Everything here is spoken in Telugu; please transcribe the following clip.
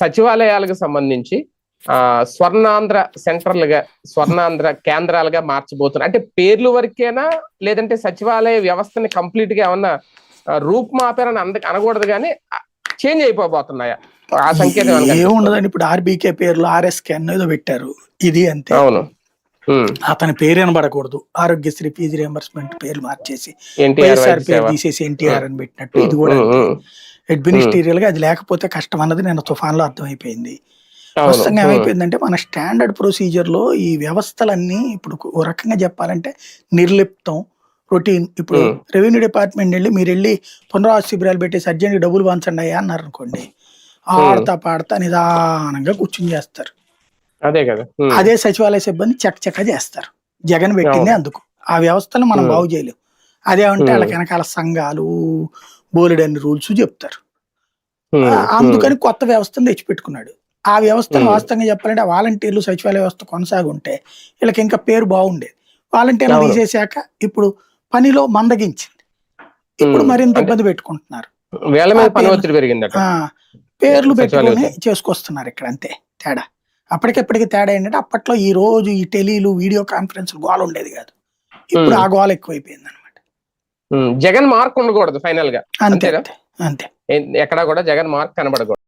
సచివాలయాలకు సంబంధించి ఆ స్వర్ణాంధ్ర సెంటర్లుగా స్వర్ణాంధ్ర కేంద్రాలుగా మార్చబోతున్నారు అంటే పేర్లు వరకేనా? లేదంటే సచివాలయ వ్యవస్థని కంప్లీట్గా ఏమన్నా రూపుమాపారని అంద అనకూడదు కానీ చేంజ్ అయిపోబోతున్నాయా? ఆ సంకేతం? ఏముండదండి ఇప్పుడు ఆర్బీకే పేర్లు ఆర్ఎస్కే అన్న ఏదో పెట్టారు. ఇది అంతే. అవును. అతని పేరు వినబడకూడదు. ఆరోగ్యశ్రీ ఫీజు రియంబర్స్మెంట్ పేర్లు మార్చేసి ఎన్టీఆర్ పేరు. తీసేసి ఎన్టీఆర్ అని పెట్టినట్టు. ఇది కూడా ఉమ్, ఉమ్, అడ్మినిస్ట్రేరియల్గా అది లేకపోతే కష్టం అన్నది నేను తుఫాన్లో అర్థమైపోయింది. ప్రస్తుతంగా ఉమ్, ఏమైపోయిందంటే మన స్టాండర్డ్ ప్రొసీజర్లో ఈ వ్యవస్థలన్నీ ఇప్పుడు ఓ రకంగా చెప్పాలంటే నిర్లిప్తం రొటీన్. ఇప్పుడు. రెవెన్యూ డిపార్ట్మెంట్ వెళ్ళి మీరు వెళ్ళి పునరావాస శిబిరాలు పెట్టేసి అర్జెంట్ డబ్బులు పంచండి అయ్యా అన్నారు అనుకోండి ఆడతా పాడతా నిదానంగా కూర్చుని చేస్తారు. అదే కదా. అదే సచివాలయ సిబ్బంది చక్క చక్క చేస్తారు. జగన్ పెట్టింది. అందుకు. ఆ వ్యవస్థను మనం. బాగు చేయలేం. అదే అంటే ఉమ్. వాళ్ళకి వెనకాల సంఘాలు బోలెడన్ని రూల్స్ చెప్తారు అందుకని కొత్త వ్యవస్థను తెచ్చిపెట్టుకున్నాడు ఆ వ్యవస్థను. వాస్తవంగా చెప్పాలంటే వాలంటీర్లు సచివాలయ వ్యవస్థ కొనసాగుంటే వీళ్ళకి ఇంకా పేరు బాగుండేది వాలంటీర్లు. తీసేశాక ఇప్పుడు పనిలో మందగించింది ఇప్పుడు. మరింత ఇబ్బంది పెట్టుకుంటున్నారు పేర్లు- పెట్టుకొని. చేసుకొస్తున్నారు ఇక్కడ అంతే తేడా అప్పటికెప్పటికి తేడా ఏంటంటే అప్పట్లో ఈ రోజు ఈ టెలీలు వీడియో కాన్ఫరెన్స్ గోల ఉండేది కాదు ఇప్పుడు. ఆ గోల ఎక్కువైపోయింది జగన్ మార్క్ ఉండకూడదు ఫైనల్గా అంతే? అంతే. ఎక్కడా కూడా జగన్ మార్క్ కనబడకూడదు.